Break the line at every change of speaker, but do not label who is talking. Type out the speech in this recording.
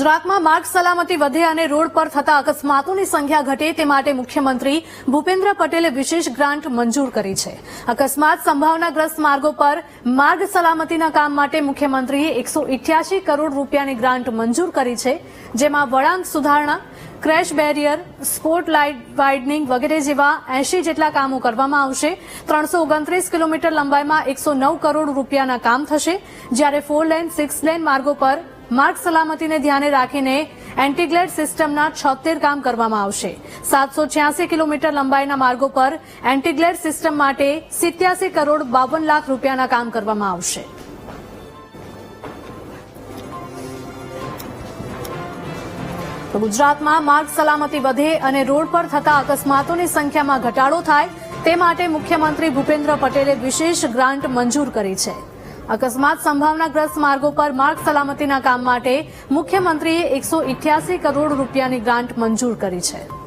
ગુજરાતમાં માર્ગ સલામતી વધે અને રોડ પર થતા અકસ્માતોની સંખ્યા ઘટે તે માટે મુખ્યમંત્રી ભૂપેન્દ્ર પટેલે વિશેષ ગ્રાન્ટ મંજૂર કરી છે. અકસ્માત સંભાવનાગ્રસ્ત માર્ગો પર માર્ગ સલામતીના કામ માટે મુખ્યમંત્રીએ એકસો કરોડ રૂપિયાની ગ્રાન્ટ મંજૂર કરી છે, જેમાં વળાંક સુધારણા, crash barrier, spot light widening વગેરે જેવા એંશી જેટલા કામો કરવામાં આવશે. ત્રણસો ઓગણત્રીસ કિલોમીટર લંબાઈમાં એકસો નવ કરોડ રૂપિયાના કામ થશે. જ્યારે ફોર લેન, સિક્સ લેન માર્ગો પર માર્ગ સલામતીને ધ્યાને રાખીને એન્ટીગ્લેડ સિસ્ટમના છોતેર કામ કરવામાં આવશે. સાતસો કિલોમીટર લંબાઈના માર્ગો પર એન્ટીગ્લેડ સિસ્ટમ માટે સિત્યાસી કરોડ બાવન લાખ રૂપિયાના કામ કરવામાં આવશે. ગુજરાતમાં માર્ગ સલામતી વધે અને રોડ પર થતા અકસ્માતોની સંખ્યામાં ઘટાડો થાય તે માટે મુખ્યમંત્રી ભૂપેન્દ્ર પટેલે વિશેષ ગ્રાન્ટ મંજૂર કરી છે. અકસ્માત સંભાવનાગ્રસ્ત માર્ગો પર માર્ગ સલામતીના કામ માટે મુખ્યમંત્રીએ એકસો કરોડ રૂપિયાની ગ્રાન્ટ મંજૂર કરી છે.